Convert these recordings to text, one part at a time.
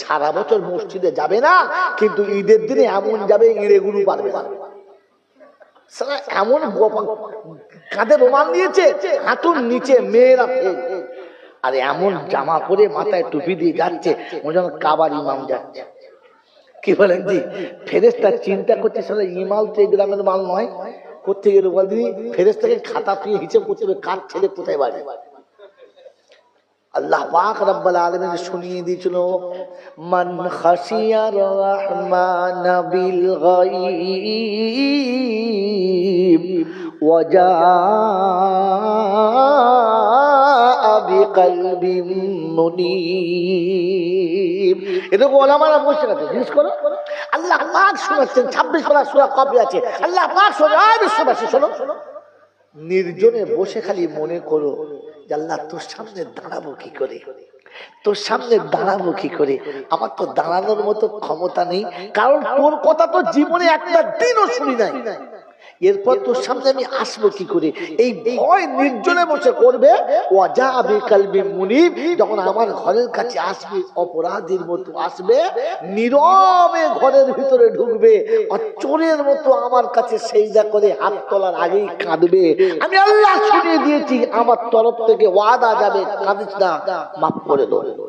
সারা বছর মসজিদে যাবে না, কিন্তু ঈদের দিনে এমন যাবে ইঁড়েগুলো পারবে না। সালা এমন কাঁধে রোমাল দিয়েছে, হাঁটুর নিচে মেয়েরা। আর এমন জামা পরে মাথায় টুপি দিয়ে যাচ্ছে, মনে হয় কাবার ইমাম যাচ্ছে। কি বলেন জি? ফেরেস্তা চিন্তা করছে, সালা ইমাল তো গ্রামের মাল নয়। বল দিদি? ফেরেস্তাকে খাতা তুই হিসেব করতে হবে কার ছেলে কোথায় বাড়ি? আল্লাহ পাক রব্বুল আলামিন শুনিয়ে দিয়েছিল, মান খাশিয়ার রহমান বিল গায়ব ওয়াজা বিকলবিন মুনীব। এরকম ওলামারা বসে আছে জিজ্ঞেস করো। আল্লাহ পাক শোনাচ্ছেন, ছাব্বিশ পারা সুরা কপি আছে। আল্লাহ পাক শোনো আর বিশ্ববাসী শোনো। নির্জনে বসে খালি মনে করো আল্লাহ তোর সামনে দাঁড়াবো কি করে? তোর সামনে দাঁড়াবো কি করে? আমার তো দাঁড়ানোর মতো ক্ষমতা নেই, কারণ তোর কথা তো জীবনে একটা দিনও শুনি নাই। এরপর তোর সামনে আমি আসব কি করে? এই ভয় নির্জনে বসে করবে। ওয়াজা আবে কালবে মুনিব যখন আমার ঘরের কাছে আসবে অপরাধীর মতো আসবে নীরবে ঘরের ভিতরে ঢুকবে। আর চোরের মতো আমার কাছে সেইদা করে হাত তোলার আগেই কাঁদবে। আমি আল্লাহ শুনিয়ে দিয়েছি আমার তরফ থেকে ওয়াদা যাবে কাঁদিস না মাফ করে দেবো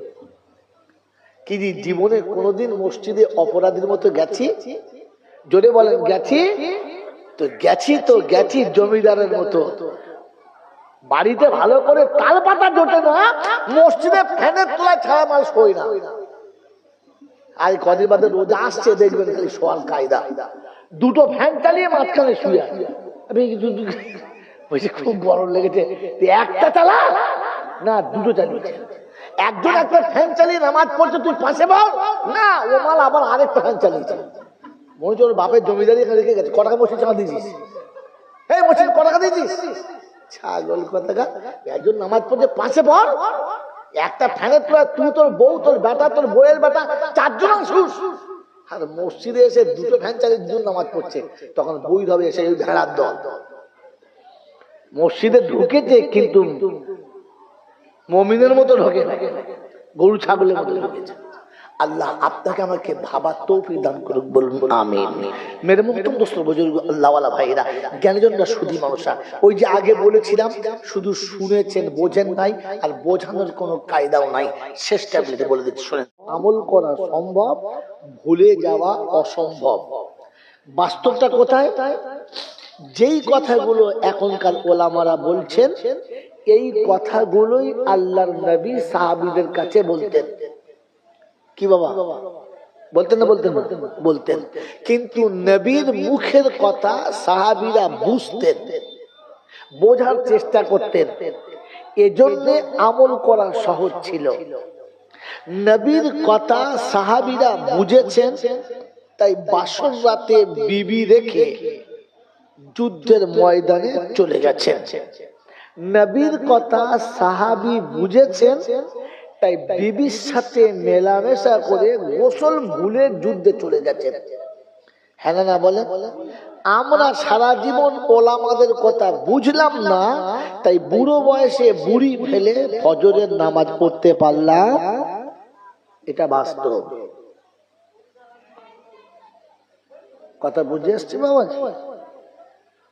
কি জীবনে কোনোদিন মসজিদে অপরাধীর মতো গেছি? জোরে বলেন গেছি? তো গেছি তো গেছি জমিদারের মতো। বাড়িতে ভালো করে তাল পাতা জোটে না, মসজিদে ফ্যানের তোলায় ছাড়া মানুষ হই না। আজ কদিন বাদে রোজা আসছে, দেখবেন খালি সোয়াল কায়দা। দুটো ফ্যান চালিয়ে মাঝখানে শুয়ে। আমি বলছি, খুব গরম লেগেছে। একটা চালা? না, দুটো চালিয়েছে। একজন একটা ফ্যান চালিয়ে নামাজ পড়ছে, তুই পাশে বল। না, ও মাল আবার আরেকটা ফ্যান চালিয়েছে। মনে হচ্ছে বাপের জমিদারি এখানে রেখে গেছে। কটাকা মসজিদ চাঁদা দিয়েছিস? এই মসজিদ কটাকা দিয়েছিস? ছাগল কথা একজন নামাজ পড়ছে, পাশে বল একটা ফ্যানের তোলা, তুই তোর বউ, তোর বেটা, তোর বউয়ের বেটা, চারজন আসুস আর মসজিদে এসে দুটো ফ্যান চালিয়ে দুজন নামাজ পড়ছে। তখন বই হবে এসে ওই ভেড়ার দল। মসজিদে ঢুকেছে, কিন্তু মমিনের মতো ঢোকে। গরু, ছাগলের মতো ঢুকেছে। আল্লাহ আপনাকে আমাকে ভাবার তৌফিক দান করুক বলুন আমিন। মেরে মুক্তম দোস্ত বুজুর্গ আল্লাহওয়ালা ভাইরা জ্ঞানীজনরা সুধী মানুষরা ওই যে আগে বলেছিলাম শুধু শুনেছেন বোঝেন নাই আর বোঝানোর কোনো কায়দাও নাই। শেষ ট্যাবলেটে বলে দিচ্ছি শোনেন। আমল করা সম্ভব ভুলে যাওয়া অসম্ভব। বাস্তবটা কোথায়? যেই কথাগুলো এখনকার ওলামারা বলছেন এই কথাগুলোই আল্লাহর নবী সাহাবিদের কাছে বলতেন। কি বাবা? বলতেন না, বলতেন? বলতেন। কিন্তু নবীর মুখের কথা সাহাবিরা বুঝতেন, বোঝার চেষ্টা করতেন। এজন্য আমল করা সহজ ছিল। নবীর কথা সাহাবিরা বুঝেছেন, তাই বাসর রাতে বিবি রেখে যুদ্ধের ময়দানে চলে গেছেন। নবীর কথা সাহাবি বুঝেছেন তাই বিবির সাথে মেলামেশা করে গোসল ভুলে যুদ্ধে চলে গেছেন হ্যাঁ না বলে? আমরা সারা জীবন ওলামাদের কথা বুঝলাম না, তাই বুড়ো বয়সে বুড়ি ফেলে ফজরের নামাজ পড়তে পারলাম। এটা বাস্তব। কথা বুঝে এসছে বাবা?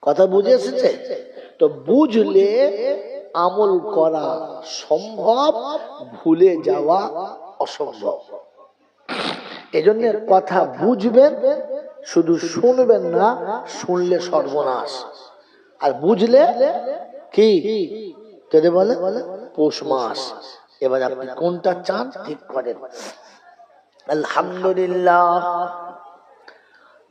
কথা বুঝে এসেছে? তো বুঝলে আমল করা সম্ভব, ভুলে যাওয়া অসম্ভব। এজন্য কথা বুঝবেন, শুধু শুনবেন না, শুনলে সর্বনাশ। আর বুঝলে কি? যদি বলে, পৌষ মাস। এবার আপনি কোনটা চান, ঠিক করেন। আলহামদুলিল্লাহ।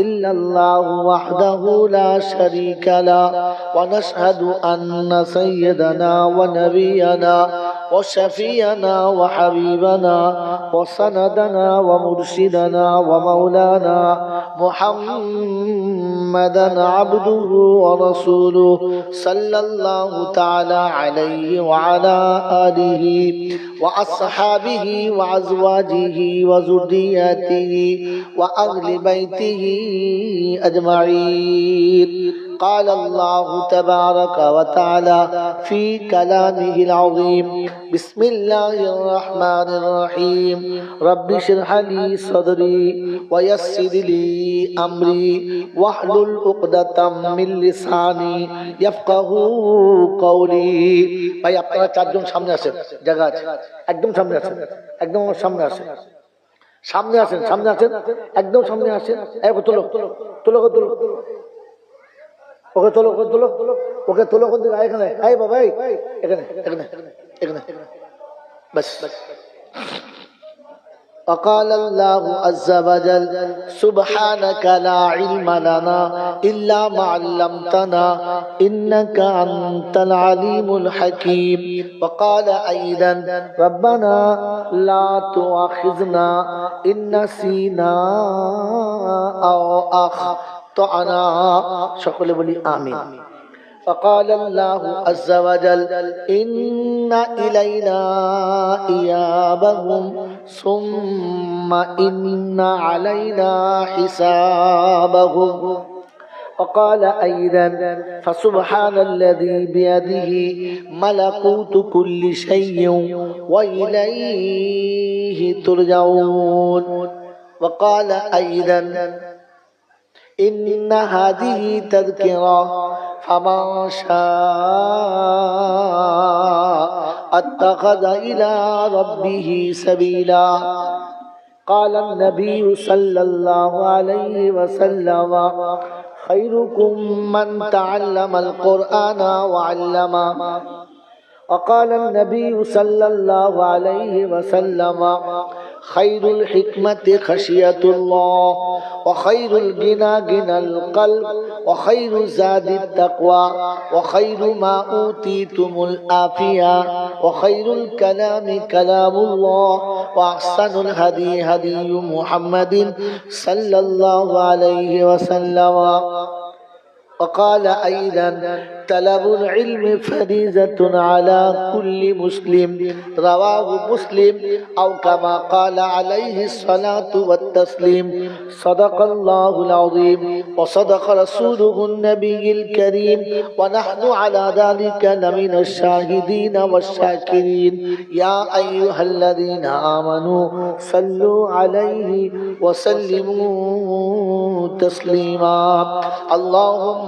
إلا الله وحده لا شريك له ونشهد أن سيدنا ونبينا وشفينا وحبيبنا وسندنا ومرشدنا ومولانا محمدا عبده ورسوله صلى الله تعالى عليه وعلى آله وأصحابه وأزواجه وذرياته وأهل بيته أجمعين. قال الله تبارك وتعالى في كلامه العظيم بسم الله الرحمن الرحيم رب اشرح لي صدري ويسر لي أمري واحلل عقدة من لساني يفقه قولي ভাই আপনারা চারজন সামনে আসেন জায়গা আছে একদম সামনে আসেন একদম আমার সামনে আসেন সামনে আসেন সামনে আসেন একদম সামনে আসেন এক তোলো তোলো তোলো তোলো ওকে তোলো ওকে তোলো ওকে তোলো কোন দিকে এখানে এই বাবা এই এখানে এখানে এখানে বাস وقال الله عز وجل سبحانك لا علم لنا إلا ما علمتنا إنك أنت العليم الحكيم وقال أيضا ربنا لا تؤاخذنا إن نسينا أو أخطأنا সকলে বলি আমিন فقال الله عز وجل إن إلينا إيابهم ثم إن علينا حسابهم وقال أيضا فسبحان الذي بيده ملكوت كل شيء وإليه ترجعون وقال أيضا إن هذه تذكرة فمن شاء اتخذ إلى ربه سبيلا. قال النبي صلى الله عليه وسلم خيركم من تعلم القرآن وعلمه. وقال النبي صلى الله عليه وسلم خير الحكمة خشية الله وخير الغنى غنى القلب وخير زاد التقوى وخير ما أوتيتم الآفية وخير الكلام كلام الله وأحسن الهدي هدي محمد صلى الله عليه وسلم. وقال أيضا طلب العلم فريزة على كل مسلم. رواه مسلم أو كما قال عليه الصلاة والتسليم. صدق الله العظيم. وصدق رسوله النبي الكريم. ونحن على ذلك لمن الشاهدين والشاكرين. يا أيها الذين آمنوا صلوا عليه وسلموا تسليما. اللهم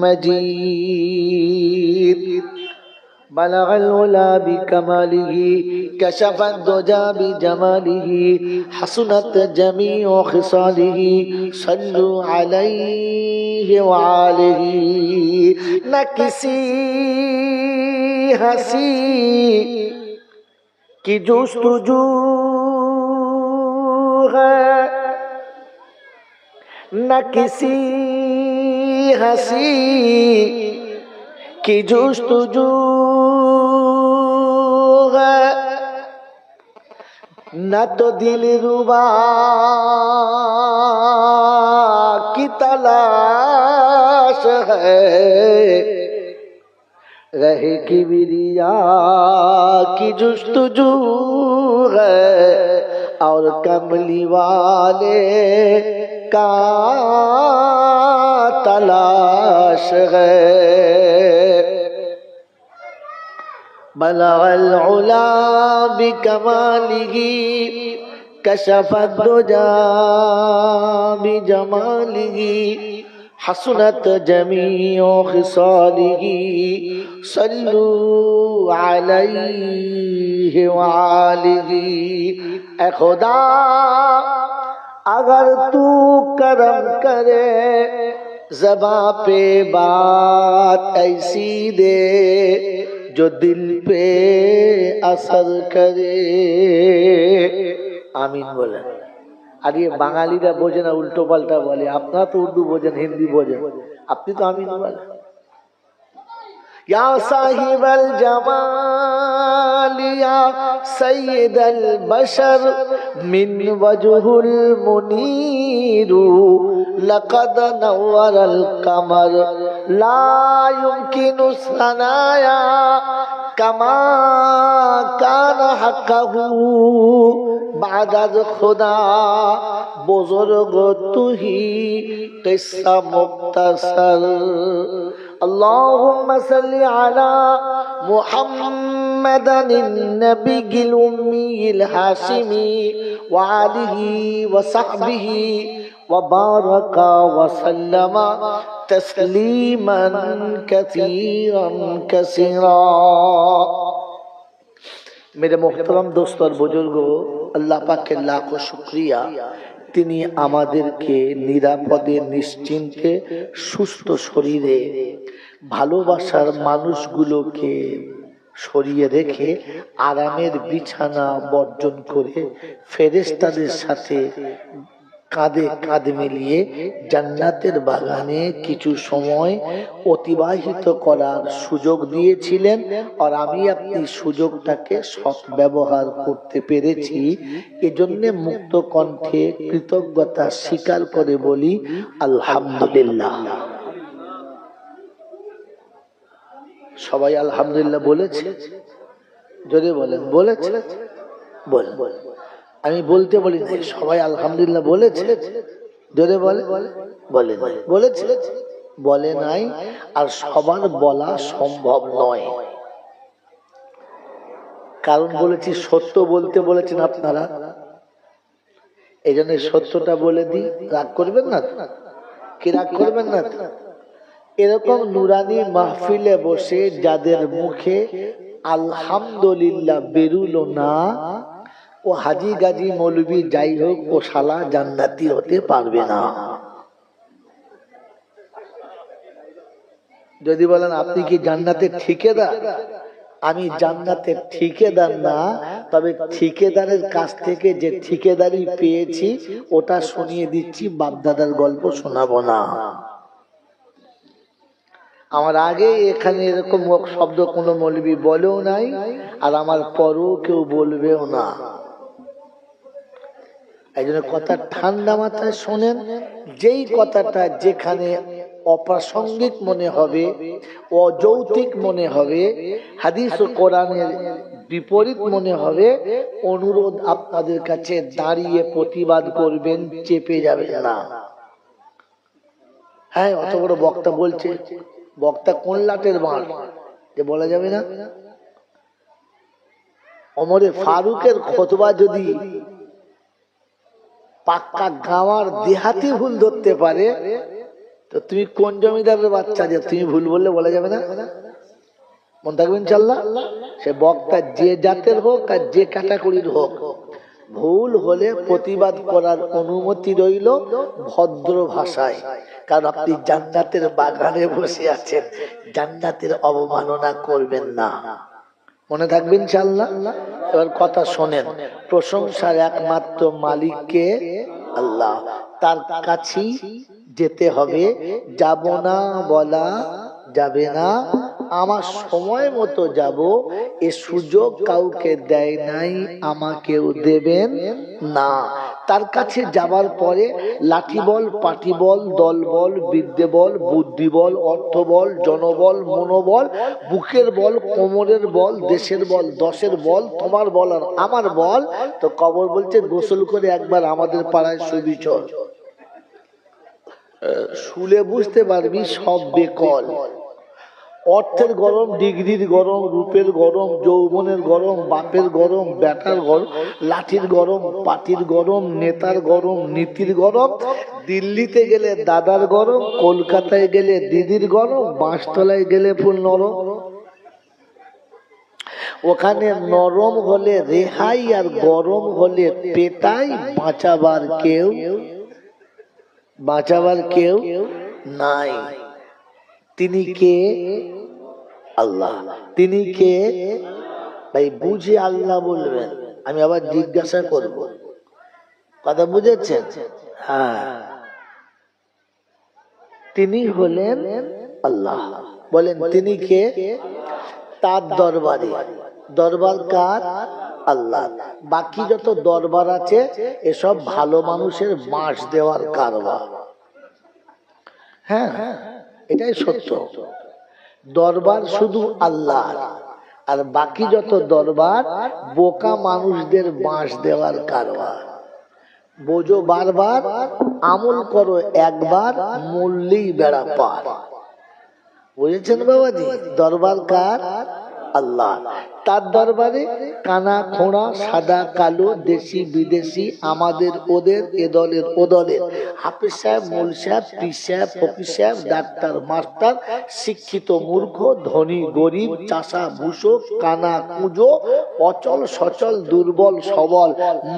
مجيد. بلغ العلا بكماله كشف الدجى بجماله حسنت جميع خصاله. صلوا عليه وعاله نكسي کسی كي کی جستجو ہے نہ کسی हँसी की जुस्तजू न तो दिल रुबा की तलाश है। रहे की बिरिया की जुस्तजू है। और कमली वाले کا تلاش ہے۔ بلغ العلا بکماله کشف الدجا گی حسنت جميع خصاله صلو علیہ وآلہ۔ اے خدا अगर तू करम करे, जबा पे बात ऐसी दे, जो दिल पे असर করে আমিন বলেন আর ইয়ে বাঙালিরা বোঝে না উল্টো পাল্টা বলে আপনারা তো উর্দু বোঝেন হিন্দি বোঝেন আপনি তো আমিন বলেন يا صاحب الجمال يا سيد البشر من وجه المنير لقد نور القمر لا يمكن الثنايا كما كان حقه বাদাদ খোদা বুজুর্গ তুহি কিসা মুক্তাসার اللهم صل على محمدا النبي الأمي الهاشمي وعليه وصحبه وبارك وسلم تسليما كثيرا كثيرا میرے محترم دوست اور بزرگو اللہ پاک کے لاکھوں شکریہ তিনি আমাদেরকে নিরাপদে নিশ্চিন্তে সুস্থ শরীরে ভালোবাসার মানুষগুলোকে সরিয়ে রেখে আরামের বিছানা বর্জন করে ফেরেস্তাদের সাথে কাঁধে কাঁধ মিলিয়ে জান্নাতের বাগানে কিছু সময় অতিবাহিত করার সুযোগ দিয়েছিলেন আর আমি আপনি সুযোগটাকে সৎ ব্যবহার করতে পেরেছি। এজন্য মুক্ত কণ্ঠে কৃতজ্ঞতা স্বীকার করে বলি, আলহামদুলিল্লাহ। সবাই আলহামদুলিল্লাহ বলেছে। যদি বলেন, বলেছে। আমি বলতে বলি সবাই আলহামদুলিল্লাহ বলেছে। যদি বলে বলে। বলেছে। বলে নাই, আর সবার বলা সম্ভব নয়। কারণ বলেছি, সত্য বলতে বলেছেন আপনারা। এই জন্য সত্যটা বলে দিই। রাগ করবেন না? কি রাগ করবেন না? এরকম নুরানি মাহফিলে বসে যাদের মুখে আলহামদুলিল্লাহ বেরুলো না, ও হাজি গাজি মৌলবি যাই হোক, ও শালা জান্নাতি হতে পারবে না। যদি বলেন, আপনি কি জান্নাতের ঠিকাদার? আমি জান্নাতের ঠিকাদার না, তবে ঠিকাদারের কাছ থেকে যে ঠিকাদারি পেয়েছি, ওটা শুনিয়ে দিচ্ছি, বাপদাদার গল্প শোনাবো না। আমার আগে এখানে এরকম শব্দ কোনো মৌলবি বলেও নাই, আর আমার পরও কেউ বলবেও না। এই জন্য কথা ঠান্ডা মাথায় শোনেন, যেই কথাটা যেখানে অপ্রাসঙ্গিক মনে হবে অযৌতিক মনে হবে, হাদিস ও কোরআনের বিপরীত মনে হবে, অনুরোধ আপনাদের কাছে দাঁড়িয়ে প্রতিবাদ করবেন, চেপে যাবেন না। হ্যাঁ অত বড় বক্তা বলছে বক্তা কোন লাটের বাঁশ যে বলা যাবে না? অমরে ফারুকের খতবা যদি পাক্কা গাওয়ার দেহাতি ভুল ধরতে পারে, তো তুমি কোন জমিদারের বাচ্চা যে? তুমি ভুল বললে বলা যাবে না? মন থাকবেন চাল্লা সে বক্তা যে জাতের হোক আর যে ক্যাটাগরির হোক ভুল হলে প্রতিবাদ করার অনুমতি রইল ভদ্র ভাষায়। কারণ আপনি জান্নাতের বাগানে বসে আছেন, জান্নাতের অবমাননা করবেন না। মনে থাকবেন চাল্লা এবার কথা শোনেন, প্রশংসার একমাত্র মালিককে আল্লাহ, তার কাছেই যেতে হবে, যাব না, বলা যাবে না আমার সময় মতো যাব, এ সুযোগ কাউকে দেয় নাই, আমাকেও দেবেন না। তার কাছে যাবার পরে লাঠি বল, পাটি বল, দল বল, বিদ্যে বল, বুদ্ধি বল, অর্থ বল, জনবল, মনোবল, বুকের বল, কোমরের বল, দেশের বল, দশের বল, তোমার বল আর আমার বল, তো কবর বলছে, গোসল করে একবার আমাদের পাড়ায় শুবি চল। শুলে বুঝতে পারবি সব বেকল। অর্থের গরম, ডিগ্রির গরম, রূপের গরম, যৌবনের গরম, বাপের গরম, ব্যাটার গরম, লাঠির গরম, পাটির গরম, নেতার গরম, নীতির গরম, দিল্লিতে গেলে দাদার গরম, কলকাতায় গেলে দিদির গরম বাঁশতলায় গেলে ফুল নরম। ওখানে নরম হলে রেহাই আর গরম হলে পেটাই, বাঁচাবার কেউ বাঁচাবার কেউ নাই। তিনি কে? আল্লাহ। তিনি কে? ভাই বুঝে আল্লাহ বলবেন। আমি আবার জিজ্ঞাসা করব। কথা বুঝেছেন? হ্যাঁ। তিনি হলেন আল্লাহ। বলেন তিনি কে? তার দরবারে। দরবার কার? আল্লাহ। বাকি যত দরবার আছে এসব ভালো মানুষের বাঁশ দেওয়ার কারবার। হ্যাঁ। এটাই সত্য। দরবার শুধু আল্লাহ। আর বাকি যত দরবার, বোকা মানুষদের বাঁশ দেওয়ার কারবার। বোঝো বারবার, আমল করো একবার মূল্যেই বেড়া পার। বুঝেছেন বাবাজি? দরবার কার? আল্লাহ। তার দরবারে কানা, খোঁড়া, সাদা, কালো, দেশি, বিদেশি, আমাদের, ওদের, এ দলের, ও দলের। হাফিজ সাহেব, মুল সাহেব পি সাহেব, ফকির সাহেব, ডাক্তার, মাস্টার, শিক্ষিত মূর্খ, ধনী, গরিব, চাষা ভূষো কানা, কুঁজো, অচল, সচল, দুর্বল, সবল,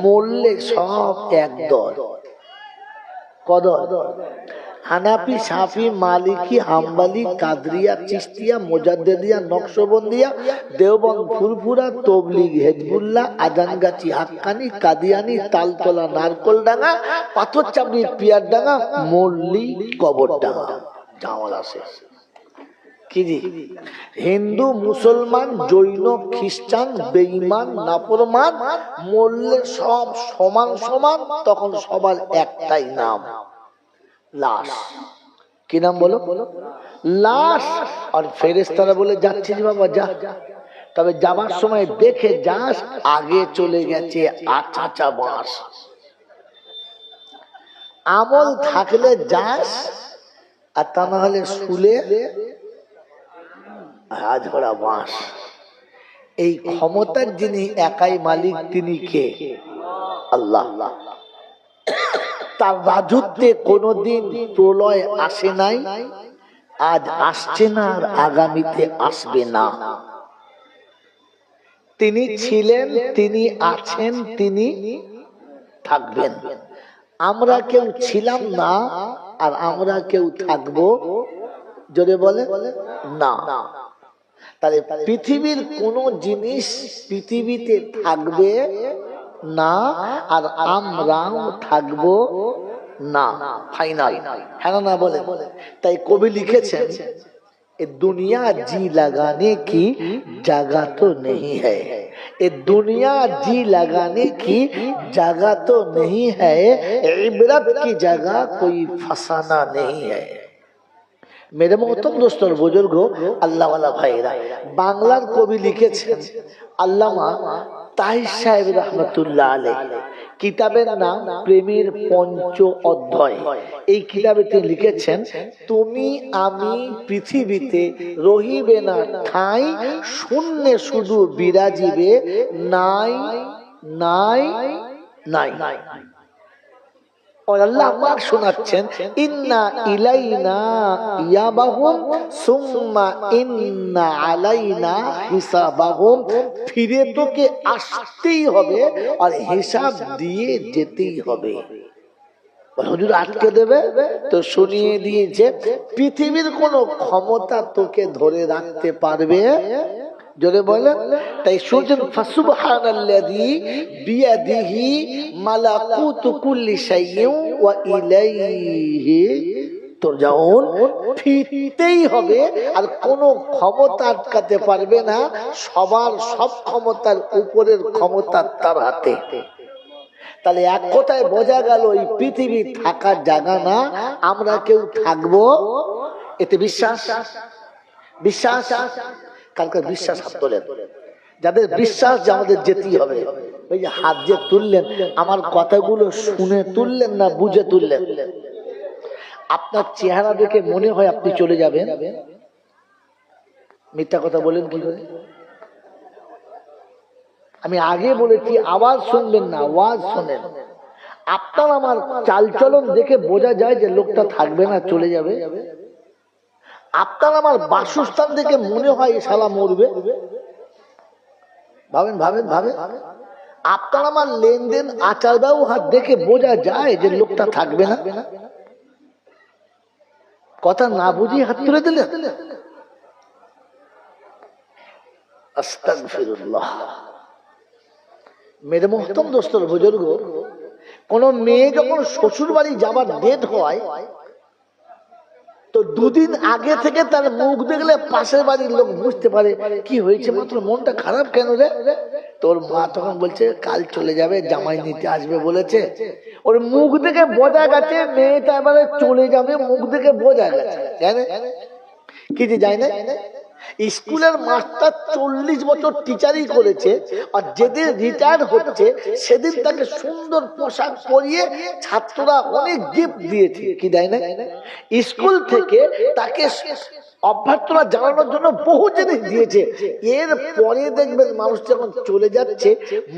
মরলে সব এক দল। কদর। হানাফি সাফি মালিকি, হাম্বালি, কাদরিয়া চিস্তিয়া মোজাদ্দেদিয়া, নকশবন্দিয়া, দেওবন্দ, ফুরফুরা, তবলিগ, হেজবুল্লাহ, আজানগাছি, হাক্কানি, কাদিয়ানি, তালতলা, নারকলডাঙ্গা পাথর চাপড়ি পিয়ার ডাঙ্গা মল্লি, কবরডাঙ্গা। জামাল আসে হিন্দু, মুসলমান, জৈন, খ্রিস্টান, বেঈমান নাপরমান মরলে সব সমান সমান, তখন সবার একটাই নাম। লাশ। কি নাম বলো? লাশ। আর ফেরেস্তারা বলে যাচ্ছিস বাবা যা। তবে যাবার সময় দেখে যাস আগে চলে গেছে আচাচা বাঁশ আমল থাকলে যাস আর তা না হলে শুলে হাজরা বাঁশ এই ক্ষমতার যিনি একাই মালিক তিনি কে? আল্লাহ। তার রাজত্বে কোনোদিন প্রলয় আসে নাই? আজ আসছে না আর আগামীতে আসবে না। তিনি ছিলেন, তিনি আছেন, তিনি থাকবেন। আমরা কেউ ছিলাম না আর আমরা কেউ থাকব। যদি বলে না। তাহলে পৃথিবীর কোন জিনিস পৃথিবীতে থাকবে না আর আমরাও থাকবো না ফাইনাল হ্যাঁ না বলে তাই কবি লিখেছেন ए दुनिया जी लगाने की जगह तो नहीं है ये दुनिया जी लगाने की जगह तो नहीं है इबरत की जगह कोई फसाना नहीं है মেরে মহতম দোস্তর বুজুর্গ আল্লাহওয়ালা ভাইরা বাংলার কবি লিখেছেন আল্লামা সাহেব নাম পঞ্চ অধ্যায়। এই লিখেছেন, তুমি আমি পৃথিবীতে রহিবে না শুধু বিরাজিবে, নাই নাই নাই। আল্লাহ পাক শোনাচ্ছেন ইন্না ইলাইনা ইয়াবাহুম সুম্মা ইন্না আলাইনা হিসাবাহুম। ফিরে তোকে আসতেই হবে আর হিসাব দিয়ে যেতেই হবে। হুজুর আটকে দেবে? তো শুনিয়ে দিয়েছে পৃথিবীর কোন ক্ষমতা তোকে ধরে রাখতে পারবে? জোরে বলেন তাই শুনছেন ফাসুবহানাল্লাযী বিয়াদিহি মালাকুতু কুল্লি শাইইন ওয়া ইলাইহি তুরজাউন। ফিরতেই হবে আর কোনো ক্ষমতা আটকাতে পারবে না সবার সব ক্ষমতার উপরের ক্ষমতা তার হাতে। তাহলে এক কথায় বোঝা গেল এই পৃথিবী থাকার জায়গা না আমরা কেউ থাকব? এতে বিশ্বাস? বিশ্বাস? কালকে বিশ্বাস হাত তোলেন। যাদের বিশ্বাস যে আমাদের যেতেই হবে ওই যে হাত যে তুললেন আমার কথাগুলো শুনে তুললেন না বুঝে তুললেন? আপনার চেহারা দেখে মনে হয় আপনি চলে যাবেন। মিথ্যা কথা বলেন কি করে? আমি আগে বলেছি আওয়াজ শুনবেন না আওয়াজ শোনেন। আপনার আমার চালচলন দেখে বোঝা যায় যে লোকটা থাকবে না চলে যাবে। আপনার আমার বাসস্থান দেখে মনে হয় শালা মরবে? ভাবেন ভাবেন ভাবেন। আপনার আমার লেনদেন, আচার ব্যবহার দেখে বোঝা যায় যে লোকটা থাকবে না। কথা না বুঝিয়ে হাত তুলে আস্তাগফিরুল্লাহ। মেরে মহতম দোস্তর বুজুর্গ, কোন মেয়ে যখন শ্বশুর বাড়ি যাবার ডেট হয় তো দুদিন আগে থেকে তার মুখ দেখলে পাশের বাড়ির লোক বুঝতে পারে কি হয়েছে। মাত্র মনটা খারাপ কেন রে? তোর মা তখন বলছে, কাল চলে যাবে, জামাই নিতে আসবে, বলেছে। ওর মুখ দেখে বোঝা গেছে, মেয়েটা এবারে চলে যাবে, মুখ দেখে বোঝা গেছে। জানে? কি যে যায় না স্কুলের মাস্টার চল্লিশ বছর টিচারই করেছে আর যেদিন রিটায়ার হচ্ছে, সেদিন তাকে সুন্দর পোশাক পরিয়ে ছাত্ররা অনেক গিফট দিয়েছে। কি দেয় না? স্কুল থেকে তাকে অভ্যর্থনা জানানোর জন্য বহু জিনিস দিয়েছে। এর পরে দেখবেন মানুষ যখন চলে যাচ্ছে,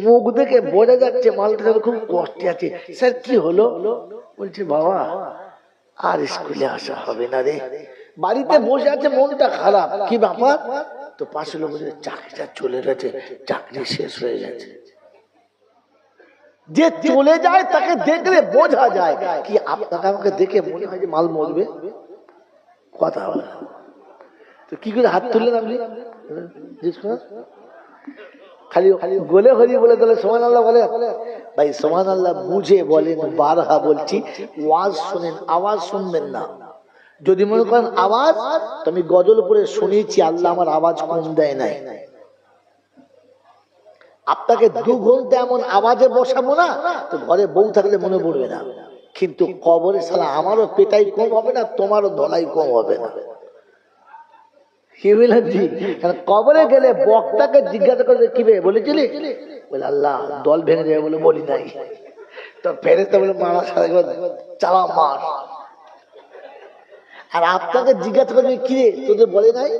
মুখ দেখে বোঝা যাচ্ছে মালটা খুব কষ্টে আছে। স্যার, কি হলো? বলছে, বাবা, আর স্কুলে আসা হবে না রে। বাড়িতে বসে আছে, মনটা খারাপ। কি ব্যাপার? তো পাশে লোক চাকরিটা চলে গেছে, চাকরি শেষ হয়ে গেছে। যে চলে যায়, তাকে দেখলে বোঝা যায়। কি আপনাকে আমাকে দেখে মনে হয় যে মাল মরবে? কথা বলে তো কি করে হাত তুললেন আপনি? খালি খালি গোলে হরি বলে তাহলে সোমান আল্লাহ বলে? ভাই সোমান আল্লাহ বুঝে বলেন, বারহা বলছি। ওয়াজ শোনেন, আওয়াজ শুনবেন না। যদি মনে করেন আওয়াজ, তো আমি গজল পরে শুনেছি, আল্লাহ আমার আওয়াজ কম দেয় নাই। আপনাকে দু ঘণ্টা এমন আওয়াজে বসাবো না, তো ঘরে বউ থাকলে মনে পড়বে না। কিন্তু কবরে সালা আমারও পেটাই কম হবে না, তোমারও ধলাই কম হবে না? কবরে গেলে বক্তাকে জিজ্ঞাসা করবে কি বলেছিলি? বলে, আল্লাহ, দল ভেঙে যাবে বলে বলি নাই। তো ফেরেস্তা বলে, মারা সারা চালা মার। আর আপনাকে জিজ্ঞাসা করবে কি রে তোদের বলে নাই?